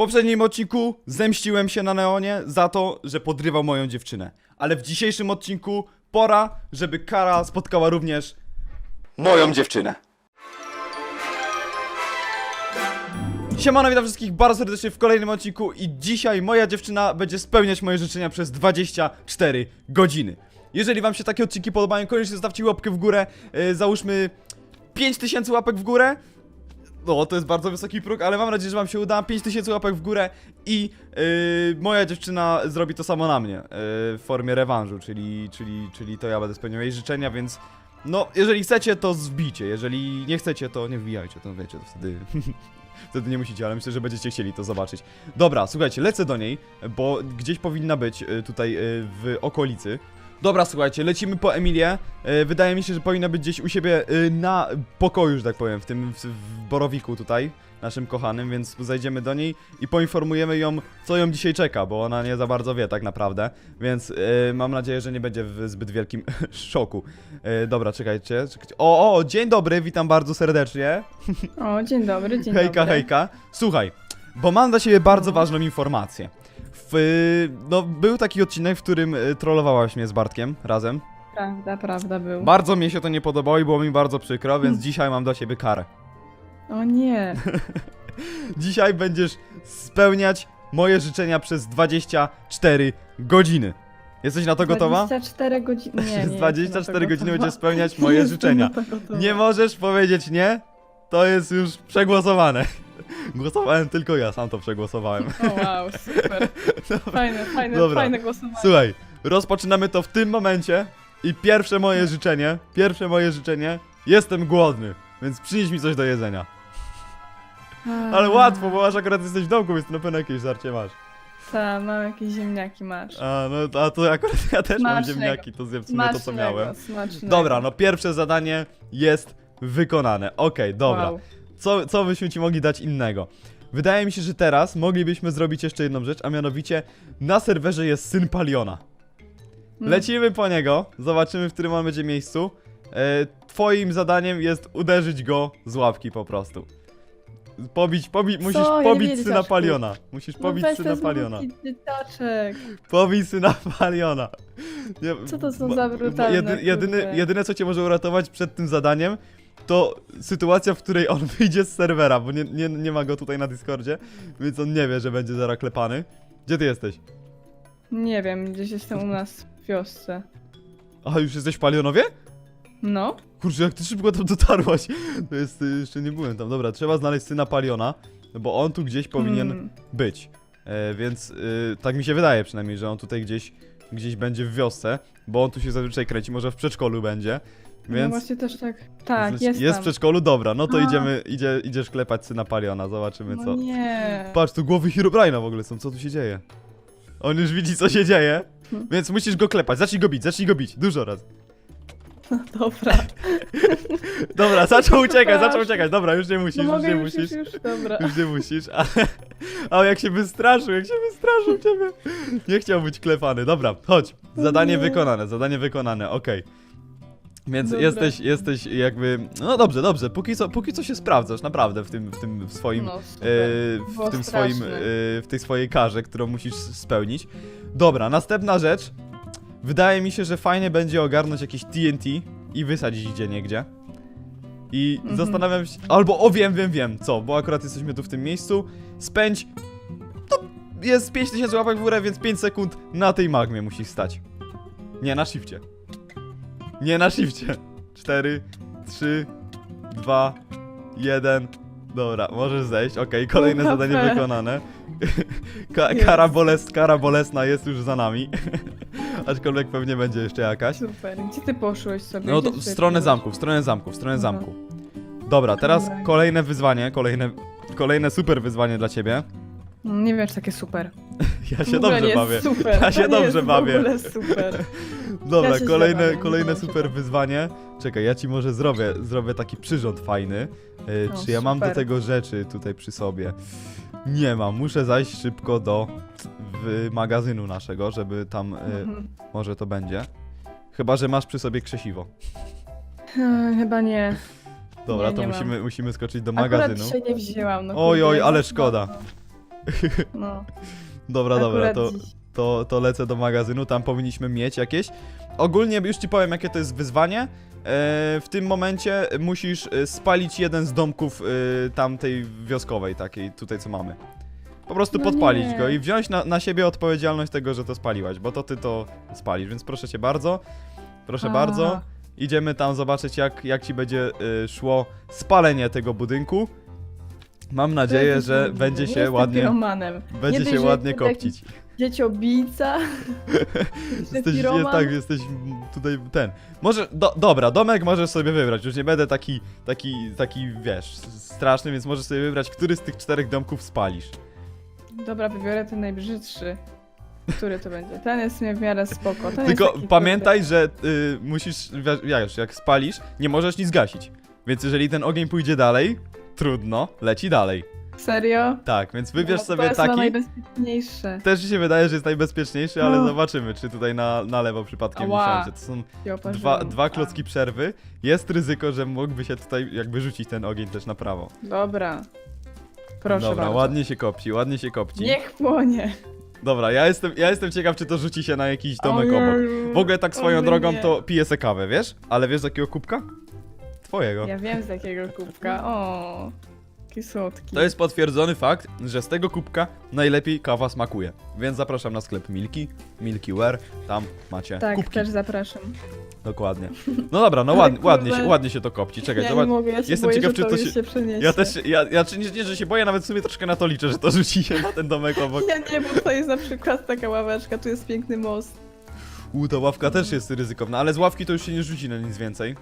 poprzednim odcinku zemściłem się na Neonie za to, że podrywał moją dziewczynę. Ale w dzisiejszym odcinku pora, żeby kara spotkała również moją dziewczynę. Siemano, witam wszystkich bardzo serdecznie w kolejnym odcinku i dzisiaj moja dziewczyna będzie spełniać moje życzenia przez 24 godziny. Jeżeli wam się takie odcinki podobają, koniecznie zostawcie łapkę w górę, yy, załóżmy 5000 łapek w górę. No, to jest bardzo wysoki próg, ale mam nadzieję, że wam się uda. 5000 łapek w górę i yy, moja dziewczyna zrobi to samo na mnie yy, w formie rewanżu, czyli, czyli, czyli to ja będę spełniał jej życzenia, więc no, jeżeli chcecie, to zbijcie. Jeżeli nie chcecie, to nie wbijajcie, to wiecie, to wtedy... Wtedy nie musicie, ale myślę, że będziecie chcieli to zobaczyć. Dobra, słuchajcie, lecę do niej, bo gdzieś powinna być y, tutaj y, w okolicy. Dobra, słuchajcie, lecimy po Emilię. Y, Wydaje mi się, że powinna być gdzieś u siebie y, na pokoju, że tak powiem, w tym w, w borowiku tutaj, naszym kochanym, więc zajdziemy do niej i poinformujemy ją, co ją dzisiaj czeka, bo ona nie za bardzo wie tak naprawdę, więc y, mam nadzieję, że nie będzie w zbyt wielkim szoku. Dobra, czekajcie, czekajcie. O, o, dzień dobry, witam bardzo serdecznie. O, dzień dobry, dzień Hejka, dobry. hejka. Słuchaj, bo mam dla ciebie bardzo No. ważną informację. W, no, był taki odcinek, w którym y, trollowałaś mnie z Bartkiem razem. Prawda, prawda był. Bardzo mnie się to nie podobało i było mi bardzo przykro, więc Hmm. dzisiaj mam dla ciebie karę. O nie, Dzisiaj będziesz spełniać moje życzenia przez 24 godziny. Jesteś na to gotowa? 24 godziny, nie, nie Przez 24 godziny będziesz będzie spełniać moje życzenia. Nie możesz powiedzieć nie, to jest już przegłosowane. Głosowałem tylko ja, sam to przegłosowałem. O wow, super. Fajne, fajne, Dobra. fajne głosowanie. Słuchaj, rozpoczynamy to w tym momencie i pierwsze moje życzenie, pierwsze moje życzenie, jestem głodny, więc przynieś mi coś do jedzenia. Ale łatwo, bo masz akurat jesteś w domku, więc na pewno jakieś żarcie masz. Tak, mam jakieś ziemniaki, masz. A, no a to akurat ja też mam Smacznego. ziemniaki, to zjem w sumie to co miałem. Smacznego. Dobra, no pierwsze zadanie jest wykonane. Okej, dobra. Wow. Co, co byśmy ci mogli dać innego? Wydaje mi się, że teraz moglibyśmy zrobić jeszcze jedną rzecz, a mianowicie na serwerze jest syn Paliona. Mm. Lecimy po niego, zobaczymy w którym on będzie miejscu. E, twoim zadaniem jest uderzyć go z łapki po prostu. Pobić, pobić, musisz? Ja pobić syna. Paliona. Musisz No pobić syna Paliona. dzieciaczek. Pobij syna Paliona. Nie, Co to są za brutalne, Jedy, jedyny, kurde. jedyne co cię może uratować przed tym zadaniem to sytuacja, w której on wyjdzie z serwera, bo nie, nie, nie ma go tutaj na Discordzie, więc on nie wie, że będzie zaraz klepany. Gdzie ty jesteś? Nie wiem, gdzieś jestem u nas w wiosce. A, już jesteś w Palionowie? No, Kurczę, jak ty szybko tam dotarłaś. To jest, y, jeszcze nie byłem tam. Dobra, trzeba znaleźć syna Paliona, bo on tu gdzieś powinien Hmm. być. E, więc y, tak mi się wydaje przynajmniej, że on tutaj gdzieś, gdzieś będzie w wiosce, bo on tu się zazwyczaj kręci, może w przedszkolu będzie. No Więc właśnie też tak. Tak, jest, jest, jest w przedszkolu, dobra, no to A. idziemy, idzie, idziesz klepać syna Paliona, zobaczymy No co. nie. Patrz, tu głowy Herobrine'a w ogóle są, co tu się dzieje? On już widzi co się dzieje, Hmm. więc musisz go klepać, zacznij go bić, zacznij go bić, dużo raz. No dobra. Dobra, zaczął uciekać, zaczął uciekać, dobra, już nie musisz, No już mogę nie już, musisz. już, już, dobra. Już nie musisz, ale, ale jak się wystraszył, jak się wystraszył ciebie. Nie chciał być klepany. Dobra, chodź. Zadanie Nie. wykonane, zadanie wykonane, okej. Więc Dobra. jesteś, jesteś jakby. No dobrze, dobrze. Póki co, póki co się sprawdzasz, naprawdę, w tym, w tym swoim. No, e, w tym swoim. e, w tej swojej karze, którą musisz spełnić. Dobra, następna rzecz. Wydaje mi się, że fajnie będzie ogarnąć jakieś TNT i wysadzić gdzie niegdzie. I Mhm. zastanawiam się. Albo o wiem, wiem, wiem, co, bo akurat jesteśmy tu w tym miejscu. Spędź. To jest 5000 łapek w górę, więc 5 sekund na tej magmie musisz stać. Nie, na shifcie. Nie na shifcie. 4, 3, 2, 1. Dobra, możesz zejść. Okej, kolejne Dobra. zadanie wykonane. Ka Jest. kara, bolest, kara bolesna jest już za nami. Aczkolwiek pewnie będzie jeszcze jakaś. Super. Gdzie ty poszłeś sobie? No Gdzie to w ty stronę byłeś? zamku, w stronę zamku, w stronę Aha. zamku. Dobra, teraz Dobra. kolejne wyzwanie, kolejne, kolejne super wyzwanie dla ciebie. No, Nie wiem, czy takie super. Ja się dobrze bawię. Super. Ja się dobrze jest bawię. W ogóle super. Dobra, Ja się kolejne, kolejne super wyzwanie. Czekaj, ja ci może zrobię, zrobię taki przyrząd fajny. E, O, czy ja mam do super. tego rzeczy tutaj przy sobie? Nie mam, muszę zajść szybko do w magazynu naszego, żeby tam, e, Mhm. może to będzie. Chyba, że masz przy sobie krzesiwo. E, Chyba nie. Dobra, Nie, to nie mam. musimy, musimy skoczyć do Akurat magazynu. dzisiaj nie wzięłam. No Oj, kurde, oj, ale szkoda. No, Dobra, dobra, akurat to, dziś. to, to lecę do magazynu, tam powinniśmy mieć jakieś. Ogólnie już ci powiem, jakie to jest wyzwanie. E, w tym momencie musisz e, spalić jeden z domków e, tamtej wioskowej, takiej tutaj, co mamy. Po prostu No podpalić nie. go i wziąć na, na siebie odpowiedzialność tego, że to spaliłaś, bo to ty to spalisz, więc proszę cię bardzo. Proszę A. bardzo. Idziemy tam zobaczyć, jak, jak ci będzie szło spalenie tego budynku. Mam nadzieję, że będzie Nie się jestem ładnie, piromanem. będzie Nie się dość, że ładnie jestem kopcić. Dzieciobijca. Jesteś, jest, piroman. tak, jesteś tutaj ten. Może, do, dobra, domek możesz sobie wybrać. Już nie będę taki, taki, taki, wiesz, straszny, więc możesz sobie wybrać, który z tych czterech domków spalisz. Dobra, wybiorę ten najbrzydszy. Który to będzie? Ten jest w miarę spoko. Ten Tylko taki pamiętaj, że y, musisz, wi- wiesz, jak spalisz, nie możesz nic gasić. Więc jeżeli ten ogień pójdzie dalej, trudno, leci dalej. Serio? Tak, więc wybierz No, to sobie jest chyba taki. najbezpieczniejsze. Też mi się wydaje, że jest najbezpieczniejszy, ale No. zobaczymy, czy tutaj na, na lewo przypadkiem nie Ała. To są Ja oparzyłam. dwa, dwa klocki przerwy. Jest ryzyko, że mógłby się tutaj jakby rzucić ten ogień też na prawo. Dobra. Proszę Dobra, bardzo. ładnie się kopci, ładnie się kopci. Niech płonie. Dobra, ja jestem, ja jestem ciekaw, czy to rzuci się na jakiś domek obok. W ogóle tak swoją drogą to piję se kawę, wiesz? Ale wiesz z jakiego kubka? Twojego. Ja wiem z jakiego kubka. O, jaki słodki. To jest potwierdzony fakt, że z tego kubka najlepiej kawa smakuje. Więc zapraszam na sklep Milki, Milky Wear, tam macie Tak, kubki. też zapraszam. Dokładnie. No dobra, no Ale ładnie, ładnie, się, ładnie się to kopci. Czekaj, ja nie mogę, ja się jestem boję, ciekaw, że czy to się przeniesie. Ja też, ja, ja czy nie, nie, że się boję, nawet w sumie troszkę na to liczę, że to rzuci się na ten domek obok. Ja nie, bo to jest na przykład taka ławeczka, tu jest piękny most. U, ta ławka też jest ryzykowna, ale z ławki to już się nie rzuci na nic więcej.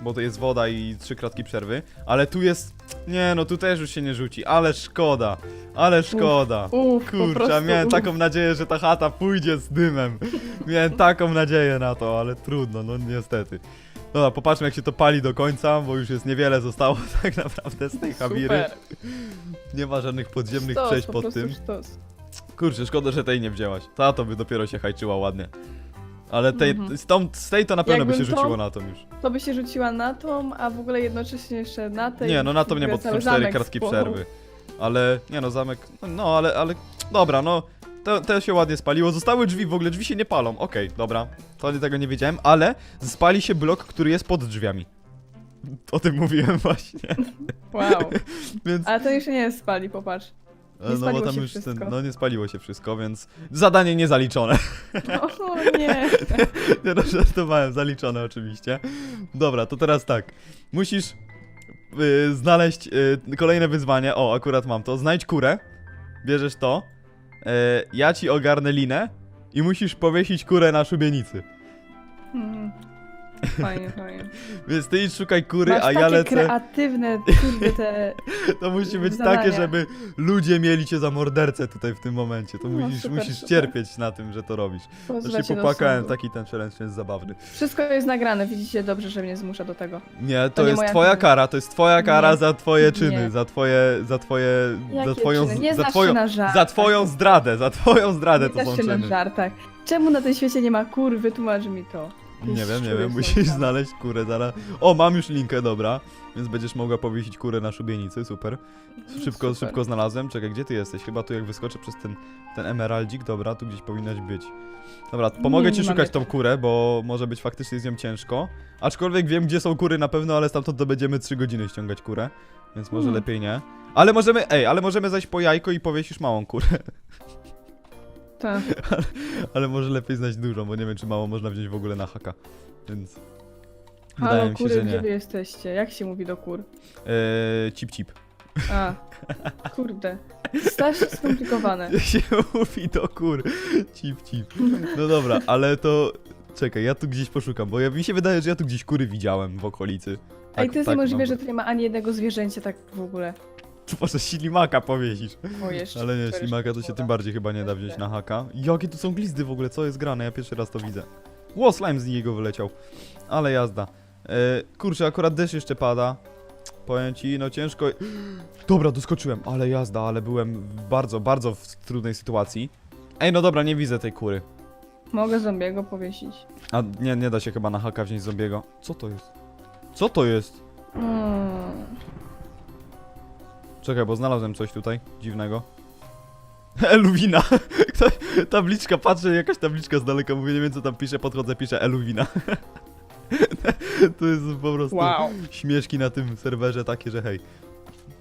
Bo to jest woda i trzy kratki przerwy. Ale tu jest... Nie, no tu też już się nie rzuci, ale szkoda. Ale szkoda. Po Kurczę, prostu, miałem uff. taką nadzieję, że ta chata pójdzie z dymem. Miałem taką nadzieję na to, ale trudno, no niestety. Dobra, popatrzmy jak się to pali do końca, bo już jest niewiele zostało tak naprawdę z tej. Super. Nie ma żadnych podziemnych Sztos, przejść po pod prostu tym. Sztos. Kurczę, szkoda, że tej nie wzięłaś. Ta to by dopiero się hajczyła ładnie. Ale tej, Mhm. z, tą, z tej to na pewno by się Jakbym to- rzuciło na tą już. To by się rzuciła na tą, a w ogóle jednocześnie jeszcze na tej. Nie, no na tą nie, bo to są cały cztery zamek kartki spłonął. przerwy. Ale, nie no, zamek, no, no ale, ale, dobra, no, to, to się ładnie spaliło. Zostały drzwi, w ogóle drzwi się nie palą. Okej, dobra, to nie- tego nie wiedziałem, ale spali się blok, który jest pod drzwiami. O tym mówiłem właśnie, Wow. więc... Ale to jeszcze nie jest spali, popatrz. No bo spaliło tam się już ten, wszystko. no nie spaliło się wszystko, więc zadanie niezaliczone. O nie. Nie no, żartowałem, zaliczone oczywiście. Dobra, to teraz tak. Musisz y, znaleźć y, kolejne wyzwanie. O, akurat mam to. Znajdź kurę. Bierzesz to. Y, ja ci ogarnę linę. I musisz powiesić kurę na szubienicy. Hmm. Fajnie, fajnie. Więc ty idź szukaj kury, Masz a ja takie lecę. kreatywne, kurde, te... To musi być zadania. takie, żeby ludzie mieli cię za mordercę tutaj w tym momencie. To No, musisz, super, musisz super. cierpieć na tym, że to robisz. To Pozwę się cię do popłakałem, sądu. taki ten challenge jest zabawny. Wszystko jest nagrane, widzicie dobrze, że mnie zmusza do tego. Nie, to, To nie jest moja twoja wina. kara, to jest twoja kara Nie. za twoje czyny, Nie. za twoje, za twoje, za Jakie twoją, czyny? Nie za znasz twoją, się na żartach. za twoją zdradę, za twoją zdradę Nie to znasz są się na czyny. żartach. Czemu na tym świecie nie ma kur? Wytłumacz mi to. Nie wiem, nie wiem, musisz znaleźć kurę zaraz. O, mam już linkę, dobra, więc będziesz mogła powiesić kurę na szubienicy, super. Szybko, Super. szybko znalazłem, czekaj, gdzie ty jesteś? Chyba tu jak wyskoczę przez ten, ten emeraldzik, dobra, tu gdzieś powinnaś być. Dobra, pomogę Nie, ci nie mam szukać tą kurę, bo może być faktycznie z nią ciężko. Aczkolwiek wiem, gdzie są kury na pewno, ale stamtąd to będziemy 3 godziny ściągać kurę, więc może Hmm. lepiej nie. Ale możemy, ej, ale możemy zajść po jajko i powiesisz małą kurę. Tak. Ale może lepiej znać dużą, bo nie wiem, czy mało można wziąć w ogóle na haka. Więc. wydaje Halo, mi się, kury, że gdzie nie. wy jesteście? Jak się mówi do kur? Eee, cip cip. A, kurde. Strasznie skomplikowane. Jak się mówi do kur. Cip cip. No dobra, ale to. Czekaj, ja tu gdzieś poszukam, bo ja, mi się wydaje, że ja tu gdzieś kury widziałem w okolicy. Ej, to jest tak niemożliwe, mam- że tu nie ma ani jednego zwierzęcia tak w ogóle. Może ślimaka powiesisz? O, jeszcze. Ale nie, ślimaka to się tym bardziej chyba nie da wziąć na haka. Jakie tu są glizdy w ogóle, co jest grane? Ja pierwszy raz to widzę. Ło, slime z niego wyleciał. Ale jazda. E, kurczę, akurat deszcz jeszcze pada. Powiem ci, no ciężko... Dobra, doskoczyłem, ale jazda, ale byłem w bardzo, bardzo w trudnej sytuacji. Ej, no dobra, nie widzę tej kury. Mogę zombiego powiesić. A nie, nie da się chyba na haka wziąć zombiego. Co to jest? Co to jest? Mm. Czekaj, bo znalazłem coś tutaj dziwnego. Eluwina. Tabliczka, patrzę, jakaś tabliczka z daleka, mówię, nie wiem co tam pisze, podchodzę, pisze Eluwina. to jest po prostu Wow. śmieszki na tym serwerze takie, że hej.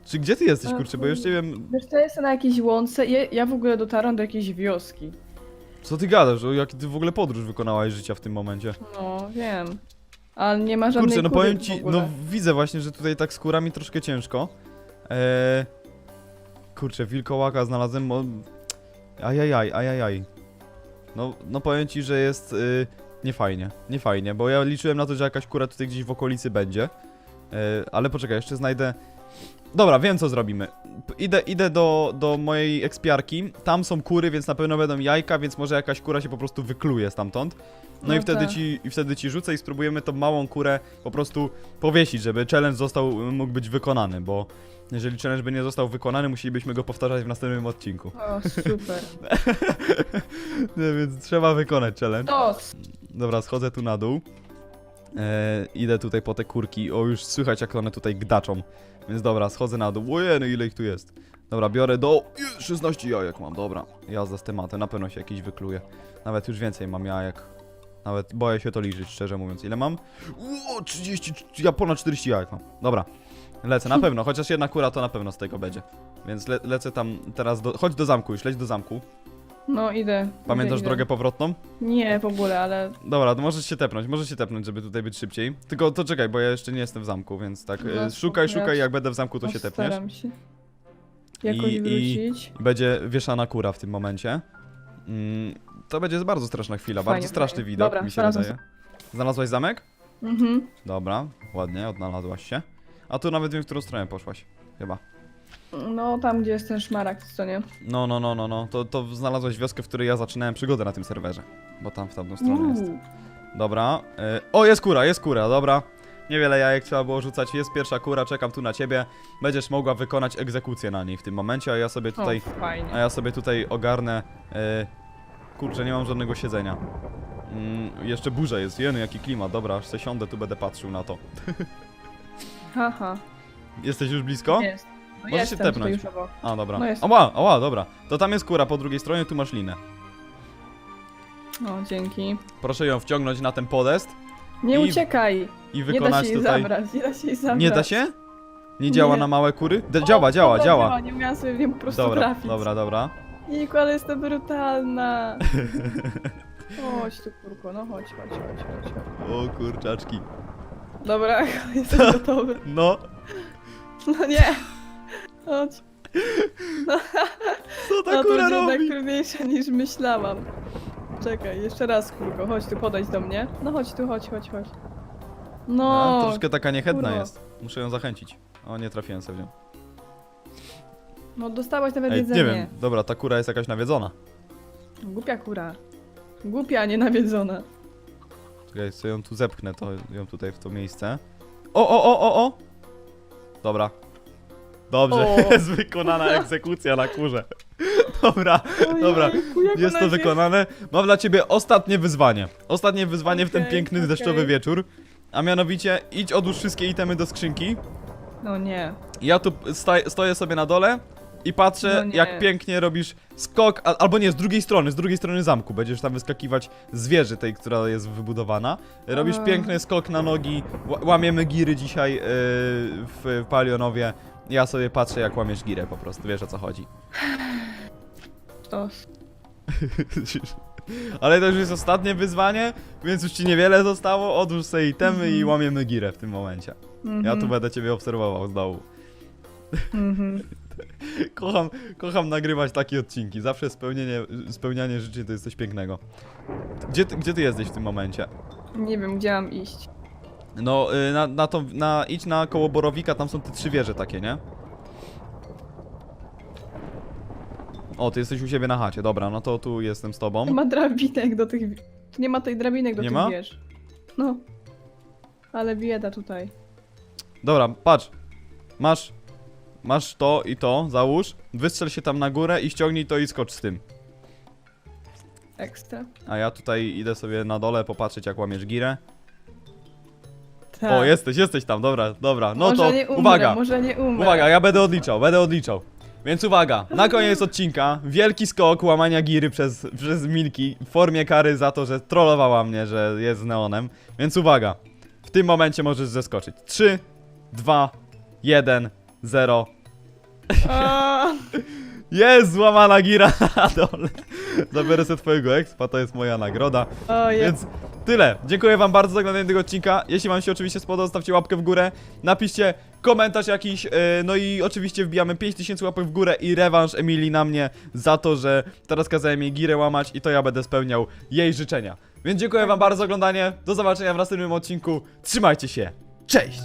Czy gdzie ty jesteś, kurczę, bo już nie wiem, Wiesz, to jest na jakiejś łące. Ja, ja w ogóle dotarłam do jakiejś wioski. co ty gadasz, o jak ty w ogóle podróż wykonałaś życia w tym momencie. No, wiem. Ale nie ma żadnej Kurczę, no powiem ci, no widzę właśnie, że tutaj tak skórami troszkę ciężko. Eee, kurczę, wilkołaka znalazłem, o... Ajajaj, ajajaj. No, no powiem ci, że jest y, niefajnie, niefajnie, bo ja liczyłem na to, że jakaś kura tutaj gdzieś w okolicy będzie. E, ale poczekaj, jeszcze znajdę... Dobra, wiem co zrobimy. Idę, idę do, do mojej ekspiarki, tam są kury, więc na pewno będą jajka, więc może jakaś kura się po prostu wykluje stamtąd. No, i No wtedy tak. ci, i wtedy ci rzucę i spróbujemy tą małą kurę po prostu powiesić, żeby challenge został, mógł być wykonany, bo jeżeli challenge by nie został wykonany, musielibyśmy go powtarzać w następnym odcinku. O, super. Nie, więc trzeba wykonać challenge. Dobra, schodzę tu na dół. E, idę tutaj po te kurki. O, już słychać jak one tutaj gdaczą. Więc dobra, schodzę na dół. Ojej, no ile ich tu jest. Dobra, biorę do... Je, 16 jajek mam, dobra. Jazda z tematem, na pewno się jakiś wykluje. Nawet już więcej mam jajek. Nawet boję się to liczyć, szczerze mówiąc. Ile mam? O, 30, ja ponad 40 jajek mam. Dobra, lecę, na pewno. Chociaż jedna kura to na pewno z tego będzie. Więc le lecę tam teraz do... Chodź do zamku już, leć do zamku. No, idę. Pamiętasz idę, drogę powrotną? Nie, w ogóle, ale... Dobra, to możesz się tepnąć, możesz się tepnąć, żeby tutaj być szybciej. Tylko to czekaj, bo ja jeszcze nie jestem w zamku, więc tak. No, e, spoko, szukaj, ja szukaj, jak będę w zamku, to się tepniesz. Postaram się. Jakoś I- wrócić. I będzie wieszana kura w tym momencie. Mm, to będzie bardzo straszna chwila, Fajnie, bardzo straszny fajnie. widok, Dobra, mi się wydaje. Znalazłaś zamek? Mhm. Dobra, ładnie, odnalazłaś się. A tu nawet wiem, w którą stronę poszłaś. Chyba. No, tam gdzie jest ten szmaragd, co nie? No, no, no, no, no. To, to znalazłaś wioskę, w której ja zaczynałem przygodę na tym serwerze. Bo tam w tamtą stronę jest. Uuu. Dobra. e, o, jest kura, jest kura, dobra. Niewiele jajek trzeba było rzucać. Jest pierwsza kura, czekam tu na ciebie. Będziesz mogła wykonać egzekucję na niej w tym momencie, a ja sobie tutaj. O, fajnie. A ja sobie tutaj ogarnę. E, kurczę, nie mam żadnego siedzenia. Mm, jeszcze burza jest, jeny, jaki klimat. Dobra, aż se siądę, tu będę patrzył na to. Haha. Jesteś już blisko? Jest. No Możesz się tepnąć. już obok. A, dobra. No. Ała, ała, dobra. To tam jest kura po drugiej stronie, tu masz linę. O, dzięki. Proszę ją wciągnąć na ten podest Nie I uciekaj! i Nie da wykonać się jej tutaj. zabrać, nie da się jej zabrać. Nie da się? Nie działa Nie. na małe kury? D- O, działa, działa, dobra, działa. Nie umiałam sobie w nią po prostu Dobra, trafić. dobra, dobra. Jejku, ale jestem brutalna. chodź tu, kurko, no chodź, chodź, chodź, chodź. chodź. O kurczaczki. Dobra, jestem gotowy. No, No nie! Chodź. co ta No to kura będzie robi? jednak trudniejsze niż myślałam. Czekaj, jeszcze raz, kurko, chodź tu, podejdź do mnie. No chodź tu, chodź, chodź, chodź. No, A, troszkę taka niechętna kurwa. jest. Muszę ją zachęcić. O, nie trafiłem sobie w nią. no dostałaś nawet Ej, jedzenie. nie wiem, dobra, ta kura jest jakaś nawiedzona. Głupia kura. Głupia, a nie nawiedzona. Czekaj, co ją tu zepchnę, to ją tutaj w to miejsce. O, o, o, o, o! Dobra. Dobrze, O. jest wykonana egzekucja na kurze. Dobra, Dobra, jak jest ona to wykonane. Mam dla ciebie ostatnie wyzwanie. Ostatnie wyzwanie w ten Okej, piękny okej. deszczowy wieczór. A mianowicie, idź odłóż wszystkie itemy do skrzynki. No nie. Ja tu stoję sobie na dole i patrzę, No nie. jak pięknie robisz skok, a, albo nie, z drugiej strony, z drugiej strony zamku. Będziesz tam wyskakiwać z wieży tej, która jest wybudowana. Robisz piękny skok na nogi, ła- łamiemy giry dzisiaj yy, w Palionowie. Ja sobie patrzę, jak łamiesz girę po prostu, wiesz o co chodzi. To... Ale to już jest ostatnie wyzwanie, więc już ci niewiele zostało. Odłóż sobie itemy i Mhm. łamiemy girę w tym momencie. Ja tu będę ciebie obserwował z dołu. Mhm. Kocham, kocham nagrywać takie odcinki. Zawsze spełnienie, spełnianie życzeń to jest coś pięknego. Gdzie ty, gdzie ty jesteś w tym momencie? Nie wiem, gdzie mam iść. No, y, na, na to, na, idź na koło Borowika, tam są te trzy wieże takie, nie? O, ty jesteś u siebie na chacie, dobra, no to tu jestem z tobą. Nie ma drabinek do tych... Nie ma tej drabinek do Nie tych ma? wież. No. Ale bieda tutaj. Dobra, patrz. Masz, masz to i to, załóż, wystrzel się tam na górę i ściągnij to i skocz z tym. Ekstra. A ja tutaj idę sobie na dole popatrzeć jak łamiesz girę. Tak. O, jesteś, jesteś tam, dobra, dobra. No może to nie umrę, uwaga, może nie umrę. uwaga, ja będę odliczał, będę odliczał. Więc uwaga, na koniec odcinka wielki skok łamania giry przez, przez Milki w formie kary za to, że trollowała mnie, że jest z neonem. Więc uwaga, w tym momencie możesz zeskoczyć. 3, 2, 1, 0. A, Jest złamana gira na dole. Zabiorę sobie twojego expa, to jest moja nagroda. Ojej. Więc tyle. Dziękuję wam bardzo za oglądanie tego odcinka. Jeśli wam się oczywiście spodobał, zostawcie łapkę w górę. Napiszcie komentarz jakiś. Yy, no i oczywiście wbijamy 5000 łapek w górę i rewanż Emilii na mnie za to, że teraz kazałem jej girę łamać i to ja będę spełniał jej życzenia. Więc dziękuję wam bardzo za oglądanie. Do zobaczenia w następnym odcinku. Trzymajcie się. Cześć!